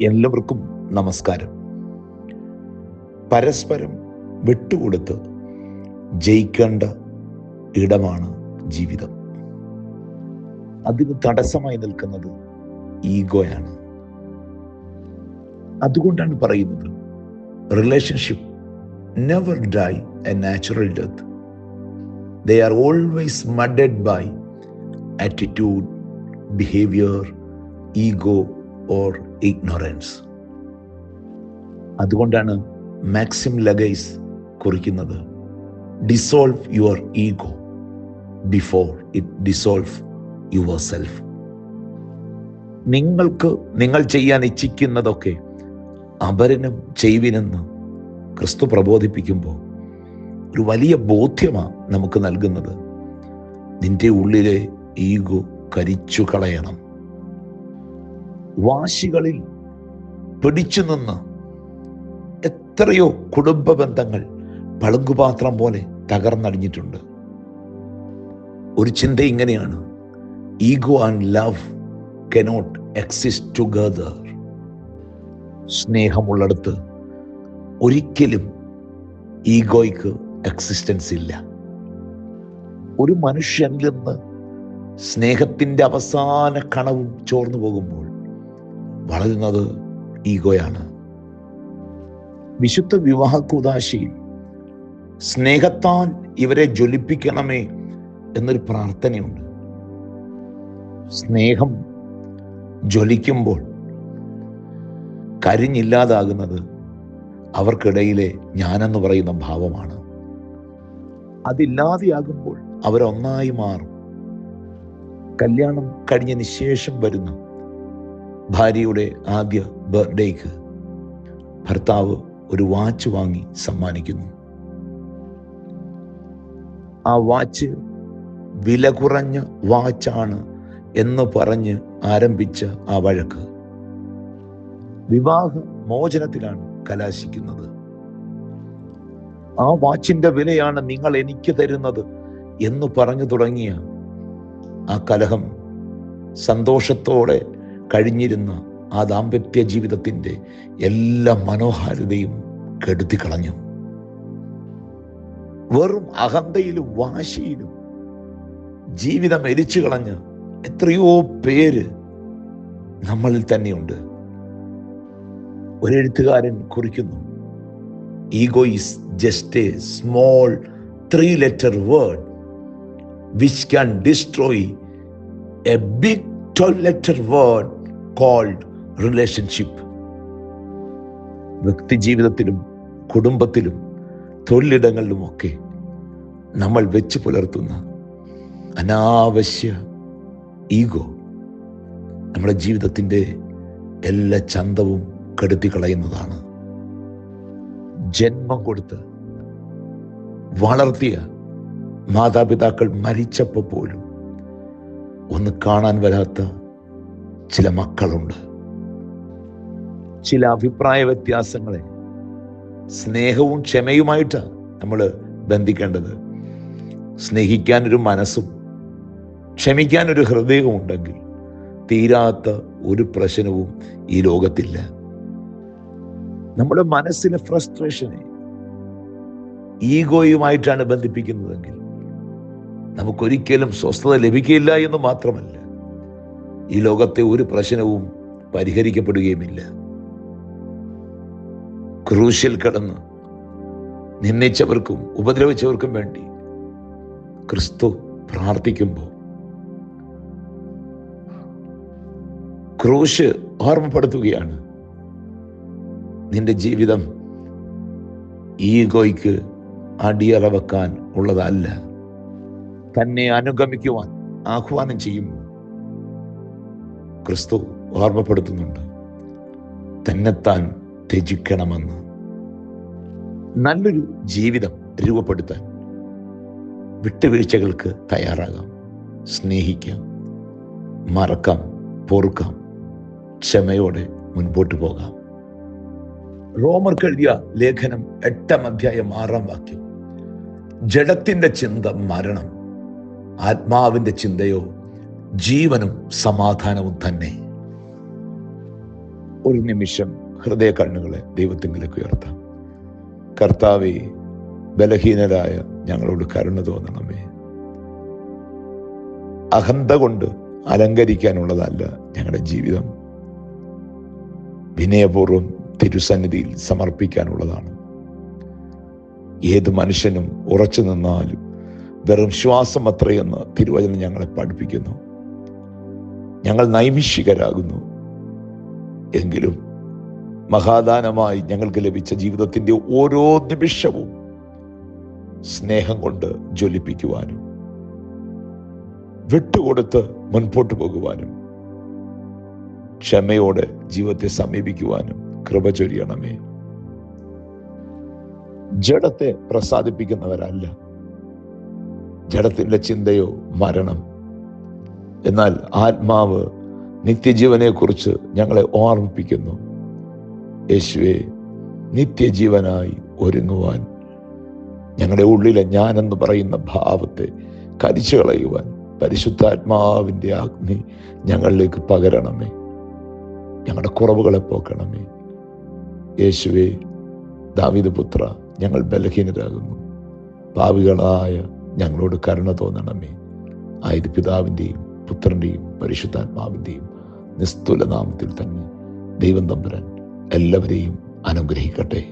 എല്ലാവർക്കും നമസ്കാരം. പരസ്പരം വിട്ടുകൊടുത്ത് ജയിക്കേണ്ട ഇടമാണ് ജീവിതം. അതിന് തടസ്സമായി നിൽക്കുന്നത് ഈഗോയാണ്. അതുകൊണ്ടാണ് പറയുന്നത് relationship never die a natural death they are always മഡഡ് by attitude behaviour ego or ignorance അതുകൊണ്ടാണ് മാക്സിം ലഗൈസ് കുറിക്കുന്നത് dissolve your ego before it dissolve yourself നിങ്ങൾക്ക് നിങ്ങൾ ചെയ്യാൻ ഇച്ഛിക്കുന്നതൊക്കെ അപരനും ചെയ്വിനെന്ന് ക്രിസ്തു പ്രബോധിപ്പിക്കുമ്പോൾ ഒരു വലിയ ബോധ്യമാണ് നമുക്ക് നൽകുന്നത്. നിന്റെ ഉള്ളിലെ ഈഗോ കരിച്ചു കളയണം വാശികളിൽ പിടിച്ചു നിന്ന് എത്രയോ കുടുംബ ബന്ധങ്ങൾ പളുങ്കുപാത്രം പോലെ തകർന്നടിഞ്ഞിട്ടുണ്ട്. ഒരു ചിന്ത ഇങ്ങനെയാണ്. Ego and love cannot exist together സ്നേഹമുള്ളിടത്ത് ഒരിക്കലും ഈഗോയ്ക്ക് എക്സിസ്റ്റൻസ് ഇല്ല. ഒരു മനുഷ്യനിൽ നിന്ന് സ്നേഹത്തിന്റെ അവസാന കണവും ചോർന്നു പോകുമ്പോൾ വളരുന്നത് ഈഗോയാണ്. വിശുദ്ധ വിവാഹ കൂതാശി സ്നേഹത്താൽ ഇവരെ ജ്വലിപ്പിക്കണമേ എന്നൊരു പ്രാർത്ഥനയുണ്ട്. സ്നേഹം ജ്വലിക്കുമ്പോൾ കരിഞ്ഞില്ലാതാകുന്നത് അവർക്കിടയിലെ ഞാനെന്ന് പറയുന്ന ഭാവമാണ്. അതില്ലാതെയാകുമ്പോൾ അവരൊന്നായി മാറും. കല്യാണം കഴിഞ്ഞതിന് ശേഷം വരുന്ന ഭാര്യയുടെ ആദ്യ ബർത്ത്ഡേക്ക് ഭർത്താവ് ഒരു വാച്ച് വാങ്ങി സമ്മാനിക്കുന്നു. ആ വാച്ച് വില കുറഞ്ഞ വാച്ചാണ് എന്ന് പറഞ്ഞ് ആരംഭിച്ച ആ വഴക്ക്. വിവാഹ മോചനത്തിലാണ് കലാശിക്കുന്നത്. ആ വാച്ചിന്റെ വിലയാണ് നിങ്ങൾ എനിക്ക് തരുന്നത് എന്ന് പറഞ്ഞു തുടങ്ങിയ ആ കലഹം സന്തോഷത്തോടെ കഴിഞ്ഞിരുന്ന ആ ദാമ്പത്യ ജീവിതത്തിന്റെ എല്ലാ മനോഹാരിതയും കെടുത്തി കളഞ്ഞു. വെറും അഹന്തയിലും വാശിയിലും ജീവിതം എരിച്ചു കളഞ്ഞ് എത്രയോ പേര് നമ്മളിൽ തന്നെയുണ്ട്. ഒരെഴുത്തുകാരൻ കുറിക്കുന്നു ego is just a small three letter word which can destroy a big twelve letter word called relationship വ്യക്തി ജീവിതത്തിലും കുടുംബത്തിലും തൊഴിലിടങ്ങളിലുമൊക്കെ നമ്മൾ വെച്ച് പുലർത്തുന്ന അനാവശ്യ ഈഗോ നമ്മുടെ ജീവിതത്തിന്റെ എല്ലാ ചന്തവും കെടുത്തി കളയുന്നതാണ്. ജന്മം കൊടുത്ത് വളർത്തിയ മാതാപിതാക്കൾ മരിച്ചപ്പോൾ പോലും ഒന്ന് കാണാൻ വരാത്ത ചില മക്കളുണ്ട്. ചില അഭിപ്രായ വ്യത്യാസങ്ങളെ സ്നേഹവും ക്ഷമയുമായിട്ടാണ് നമ്മൾ ബന്ധിക്കേണ്ടത്. സ്നേഹിക്കാൻ ഒരു മനസ്സും ക്ഷമിക്കാൻ ഒരു ഹൃദയവും ഉണ്ടെങ്കിൽ തീരാത്ത ഒരു പ്രശ്നവും ഈ ലോകത്തില്ല. നമ്മുടെ മനസ്സിലെ ഫ്രസ്ട്രേഷനെ ഈഗോയുമായിട്ടാണ് ബന്ധിപ്പിക്കുന്നതെങ്കിൽ നമുക്കൊരിക്കലും സ്വസ്ഥത ലഭിക്കില്ല എന്ന് മാത്രമല്ല ഈ ലോകത്തെ ഒരു പ്രശ്നവും പരിഹരിക്കപ്പെടുകയുമില്ല. ക്രൂശിൽ കടന്ന് നിന്ദിച്ചവർക്കും ഉപദ്രവിച്ചവർക്കും വേണ്ടി ക്രിസ്തു പ്രാർത്ഥിക്കുമ്പോൾ ക്രൂശ് ഓർമ്മപ്പെടുത്തുകയാണ് നിന്റെ ജീവിതം ഈഗോയ്ക്ക് അടിയറവക്കാൻ ഉള്ളതല്ല. തന്നെ അനുഗമിക്കുവാൻ ആഹ്വാനം ചെയ്യുമ്പോൾ ക്രിസ്തു ഓർമ്മപ്പെടുത്തുന്നുണ്ട്. തന്നെത്താൻ ത്യജിക്കണമെന്ന്. നല്ലൊരു ജീവിതം രൂപപ്പെടുത്താൻ വിട്ടുവീഴ്ചകൾക്ക് തയ്യാറാകാം. സ്നേഹിക്കാം. മറക്കാം. പൊറുക്കാം. ക്ഷമയോടെ മുൻപോട്ട് പോകാം. റോമർ എഴുതിയ ലേഖനം എട്ടാം അധ്യായം ആറാം വാക്യം. ജഡത്തിന്റെ ചിന്ത മരണം. ആത്മാവിന്റെ ചിന്തയോ ജീവനും സമാധാനവും തന്നെ. ഒരു നിമിഷം ഹൃദയ കണ്ണുകളെ ദൈവത്തിങ്കിലേക്ക് ഉയർത്താം. കർത്താവെ ബലഹീനരായ ഞങ്ങളോട് കരുണ തോന്നണമേ. അഹന്ത കൊണ്ട് അലങ്കരിക്കാനുള്ളതല്ല ഞങ്ങളുടെ ജീവിതം. വിനയപൂർവം തിരുസന്നിധിയിൽ സമർപ്പിക്കാനുള്ളതാണ്. ഏത് മനുഷ്യനും ഉറച്ചു നിന്നാലും വെറും ശ്വാസം അത്രയെന്ന് തിരുവചനം ഞങ്ങളെ പഠിപ്പിക്കുന്നു. ഞങ്ങൾ നൈമിഷികരാകുന്നു. എങ്കിലും മഹാദാനമായി ഞങ്ങൾക്ക് ലഭിച്ച ജീവിതത്തിന്റെ ഓരോ നിമിഷവും സ്നേഹം കൊണ്ട് ജ്വലിപ്പിക്കുവാനും വിട്ടുകൊടുത്ത് മുൻപോട്ട് പോകുവാനും ക്ഷമയോടെ ജീവിതത്തെ സമീപിക്കുവാനും കൃപ ചൊരിയണമേ. ജഡത്തെ പ്രസാദിപ്പിക്കുന്നവരല്ല. ജഡത്തിന്റെ ചിന്തയോ മരണം. എന്നാൽ ആത്മാവ് നിത്യജീവനെക്കുറിച്ച് ഞങ്ങളെ ഓർമ്മിപ്പിക്കുന്നു. യേശുവെ നിത്യജീവനായി ഒരുങ്ങുവാൻ ഞങ്ങളുടെ ഉള്ളിലെ ഞാനെന്ന് പറയുന്ന ഭാവത്തെ കരിച്ചു കളയുവാൻ പരിശുദ്ധാത്മാവിന്റെ അഗ്നി ഞങ്ങളിലേക്ക് പകരണമേ. ഞങ്ങളുടെ കുറവുകളെ പോക്കണമേ. യേശുവെ ദാവിദ പുത്ര ഞങ്ങൾ ബലഹീനരാകുന്നു. പാവികളായ ഞങ്ങളോട് കരുണ തോന്നണമേ ആയത് പിതാവിന്റെയും പുത്രന്റെയും പരിശുദ്ധാത്മാവിന്റെയും നിസ്തുലനാമത്തിൽ തന്നെ ദൈവം തമ്പുരാൻ എല്ലാവരെയും അനുഗ്രഹിക്കട്ടെ.